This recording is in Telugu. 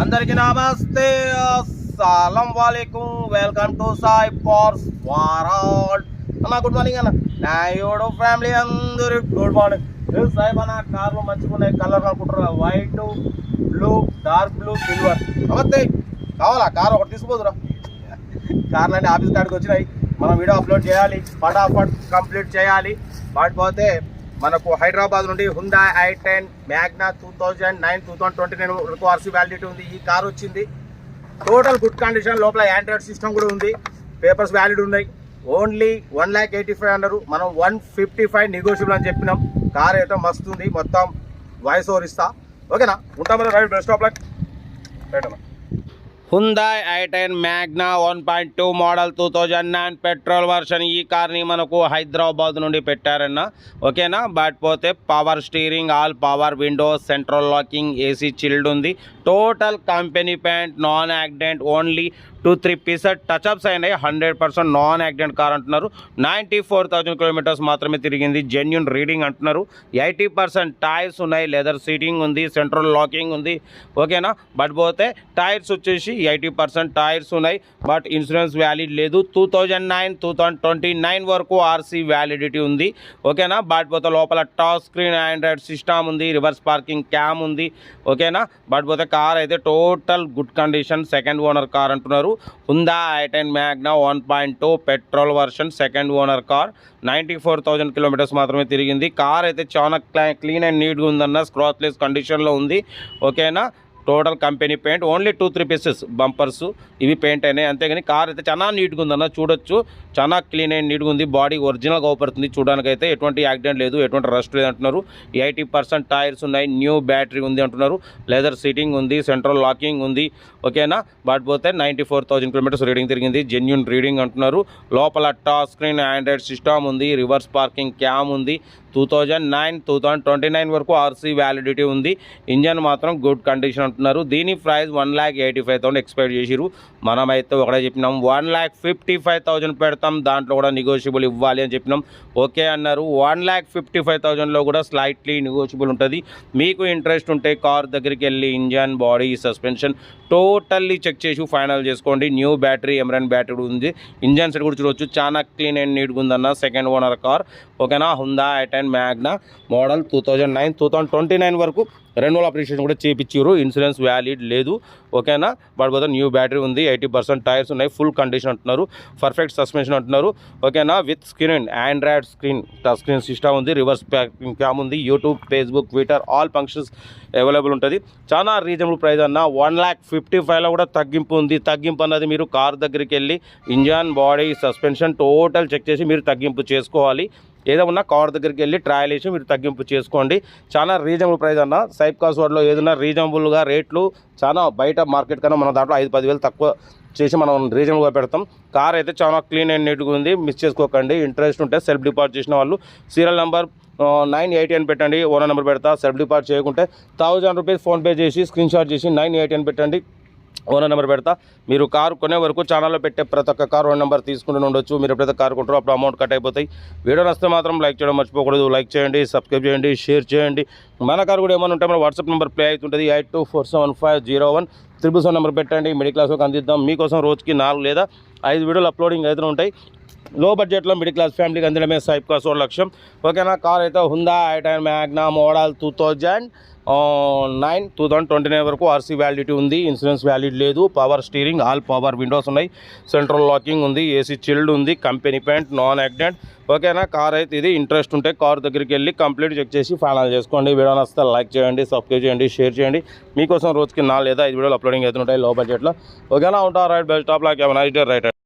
అందరికి నమస్తే. అస్సలం వాలేకుం. వెల్కమ్ టు సాయి ఫార్స్ వారాడ్ అన్న గుడ్ మార్నింగ్ అన్న. నాయుడు ఫ్యామిలీ అందరు గుడ్ మార్నింగ్. సాయిబ్ అన్న కార్లు మంచిగా ఉన్నాయి కలర్ అనుకుంటారు white blue dark blue silver. నమస్తే. కావాలా? కార్ ఒకటి తీసుకోదురా కార్లు అంటే ఆఫీస్ కాడికి వచ్చినాయి. మనం వీడియో అప్లోడ్ చేయాలి. ఫటాఫట్ కంప్లీట్ చేయాలి. పడిపోతే మనకు హైదరాబాద్ నుండి Hyundai i ten Magna two thousand nine two thousand twenty nine వరకు ఆర్సీ వ్యాలిడిటీ ఉంది. ఈ కార్ వచ్చింది. టోటల్ గుడ్ కండిషన్ లోపల ఆండ్రాయిడ్ సిస్టమ్ కూడా ఉంది. పేపర్స్ వ్యాలిడ్ ఉన్నాయి. Only one lakh eighty five అన్నారు. మనం వన్ ఫిఫ్టీ ఫైవ్ నెగోషియబుల్ అని చెప్పినాం. కార్ అయితే మస్తు ఉంది. మొత్తం వాయిస్ ఓవర్ ఇస్తా. ఓకేనా ఉంటాం మరి బెస్ట్ ఆఫ్ లక్ రైట్ అమ్మా Hyundai i ten Magna one point two model two thousand nine petrol version ఈ కార్ని మనకు హైదరాబాద్ నుండి పెట్టారన్న. ఓకేనా? బట్ పోతే power steering all power windows central locking AC chilled ఉంది. Total company paint non accident only two three pieces touch ups అయినాయి. Hundred percent non accident car అంటున్నారు. నైంటీ ఫోర్ థౌజండ్ కిలోమీటర్స్ మాత్రమే తిరిగింది. జెన్యున్ రీడింగ్ అంటున్నారు. ఎయిటీ పర్సెంట్ టైర్స్ ఉన్నాయి. లెదర్ సీటింగ్ ఉంది. సెంట్రల్ లాకింగ్ ఉంది. ఓకేనా? బట్ పోతే టైర్స్ వచ్చేసి ఎయిటీ పర్సెంట్ టైర్స్ ఉన్నాయి. బట్ ఇన్సూరెన్స్ వ్యాలిడ్ లేదు. Two thousand nine two thousand twenty nine వరకు ఆర్సీ వ్యాలిడిటీ ఉంది. ఓకేనా? బట్ పోతే లోపల టాప్ స్క్రీన్ ఆండ్రాయిడ్ సిస్టమ్ ఉంది. రివర్స్ పార్కింగ్ క్యామ్ ఉంది. ఓకేనా? బట్ పోతే కార్ అయితే total good condition second owner car అంటున్నారు. Hyundai i ten Magna one point two petrol version second owner car ninety four thousand kilometres మాత్రమే తిరిగింది. కార్ అయితే చాలా క్లీన్ అండ్ నీట్గా ఉందన్న స్క్రాత్లెస్ కండిషన్లో ఉంది. ఓకేనా total company paint only two three pieces bumpers ఇవి పెయింట్ అయినాయి. అంతేగాని కార్ అయితే చాలా నీట్గా ఉందన్న చూడొచ్చు. చాలా క్లీన్ అయిన నీట్గా ఉంది. బాడీ ఒరిజినల్గా అవుపడుతుంది చూడడానికి అయితే ఎటువంటి యాక్సిడెంట్ లేదు ఎటువంటి రస్ట్ లేదు అంటున్నారు. ఎయిటీ పర్సెంట్ టైర్స్ ఉన్నాయి. న్యూ బ్యాటరీ ఉంది అంటున్నారు. లెదర్ సీటింగ్ ఉంది సెంట్రల్ లాకింగ్ ఉంది. ఓకేనా? బట్ పోతే ninety four thousand kilometres reading తిరిగింది. జెన్యున్ రీడింగ్ అంటున్నారు. లోపల టచ్ స్క్రీన్ ఆండ్రాయిడ్ సిస్టమ్ ఉంది. రివర్స్ పార్కింగ్ క్యామ్ ఉంది. Two thousand nine two thousand twenty nine వరకు ఆర్సీ వ్యాలిడిటీ ఉంది. ఇంజన్ మాత్రం గుడ్ కండిషన్ అంటున్నారు. దీని price one lakh eighty five thousand expect చేసిరు మనమైతే ఒకటే చెప్పినాం. One lakh fifty five thousand పెడతాం. దాంట్లో కూడా నెగోషియబుల్ ఇవ్వాలి అని చెప్పినాం. ఓకే అన్నారు. వన్ ల్యాక్ ఫిఫ్టీ ఫైవ్ థౌసండ్లో కూడా స్లైట్లీ నెగోషియబుల్ ఉంటుంది. మీకు ఇంట్రెస్ట్ ఉంటే కార్ దగ్గరికి వెళ్ళి engine body suspension totally check చేసి ఫైనల్ చేసుకోండి. న్యూ బ్యాటరీ ఎమరన్ బ్యాటరీ ఉంది. ఇంజన్ సెట్ కూడా చూడవచ్చు చాలా క్లీన్ అండ్ నీట్గా ఉందన్న సెకండ్ ఓనర్ కార్ ఓకేనా? Hyundai i ten Magna model two thousand nine two thousand twenty nine వరకు రెన్యువల్ అప్లికేషన్ కూడా చేయించారు ఇన్సూరెన్స్ వ్యాలిడ్ లేదు. ఓకేనా? బట్ పోతే న్యూ బ్యాటరీ ఉంది. ఎయిటీ పర్సెంట్ టైర్స్ ఉన్నాయి. ఫుల్ కండిషన్ అంటున్నారు. పర్ఫెక్ట్ సస్పెన్షన్ అంటున్నారు. ఓకేనా? With screen Android screen touch screen system ఉంది. రివర్స్ ప్యాకింగ్ క్యామ్ ఉంది. YouTube Facebook Twitter all functions available ఉంటుంది. చాలా రీజనబుల్ ప్రైస్ అన్న. వన్ ల్యాక్ ఫిఫ్టీ ఫైవ్లో కూడా తగ్గింపు ఉంది. తగ్గింపు అన్నది మీరు కార్ దగ్గరికి వెళ్ళి engine body suspension total check చేసి మీరు తగ్గింపు చేసుకోవాలి. ఏదో ఉన్నా కార్ దగ్గరికి వెళ్ళి ట్రయల్ వేసి మీరు తగ్గింపు చేసుకోండి. చాలా రీజనబుల్ ప్రైస్ అన్న. సైప్ కాస్వర్డ్లో ఏదైనా రీజనబుల్గా రేట్లు చాలా బయట మార్కెట్ కన్నా మన దాంట్లో ఐదు పదివేలు తక్కువ చేసి మనం రీజనబుల్గా పెడతాం. కార్ అయితే చాలా క్లీన్ అండ్ నీట్గా ఉంది. మిస్ చేసుకోకండి. ఇంట్రెస్ట్ ఉంటే సెల్ఫ్ డిపాజిట్ చేసిన వాళ్ళు సీరియల్ నెంబర్ నైన్ ఎయిటీ అని పెట్టండి. ఓనర్ నెంబర్ పెడతా. సెల్ఫ్ డిపాజిట్ చేయకుంటే థౌజండ్ రూపీస్ ఫోన్పే చేసి స్క్రీన్ షాట్ చేసి నైన్ ఎయిటీ అని పెట్టండి. ఓనర్ నెంబర్ పెడతా. మీరు కారు కొనే వరకు ఛానల్లో పెట్టే ప్రతి ఒక్క కారు ఓనర్ నెంబర్ తీసుకుంటూ ఉండొచ్చు. మీరు ఎప్పుడైతే కారు కొంటారో అప్పుడు అమౌంట్ కట్ అయిపోతాయి. వీడియో నస్తే మాత్రం లైక్ చేయడం మర్చిపోకూడదు. లైక్ చేయండి సబ్స్క్రైబ్ చేయండి షేర్ చేయండి. మన కారు కూడా ఏమైనా ఉంటే మన వాట్సాప్ నెంబర్ ప్లే అవుతుంటుంది. Eight two four seven five zero one triple seven number పెట్టండి. మిడిల్ క్లాస్ వరకు అందిద్దాం. మీకోసం రోజుకి నాలుగు లేదా ఐదు వీడియోలు అప్లోడింగ్ అయితే ఉంటాయి. లో బడ్జెట్లో మిడిల్ క్లాస్ ఫ్యామిలీకి అందడమే సైప్ కాస్ లక్ష్యం. ఓకేనా? కార్ అయితే Hyundai i ten Magna model two thousand nine two thousand twenty nine వరకు ఆర్సీ వ్యాలిడిటీ ఉంది ఇన్సూరెన్స్ వ్యాలిడ్ లేదు power steering all power windows ఉన్నాయి సెంట్రల్ లాకింగ్ ఉంది ఏసీ చిల్డ్ ఉంది కంపెనీ ప్యాంట్ నాన్ యాక్సిడెంట్. ఓకేనా కార్ అయితే ఇది ఇంట్రెస్ట్ ఉంటే కార్ దగ్గరికి వెళ్ళి కంప్లీట్ చెక్ చేసి ఫైనల్ చేసుకోండి. వీడియో నచ్చితే లైక్ చేయండి సబ్స్క్రైబ్ చేయండి షేర్ చేయండి. మీకోసం రోజుకి నాలుగు లేదా ఐదు వీడియోలు అప్లోడింగ్ అవుతుంటాయి లో బడ్జెట్లో. ఓకేనా ఉంటా రైట్ బెస్ట్ టాప్ లాక్ రైట్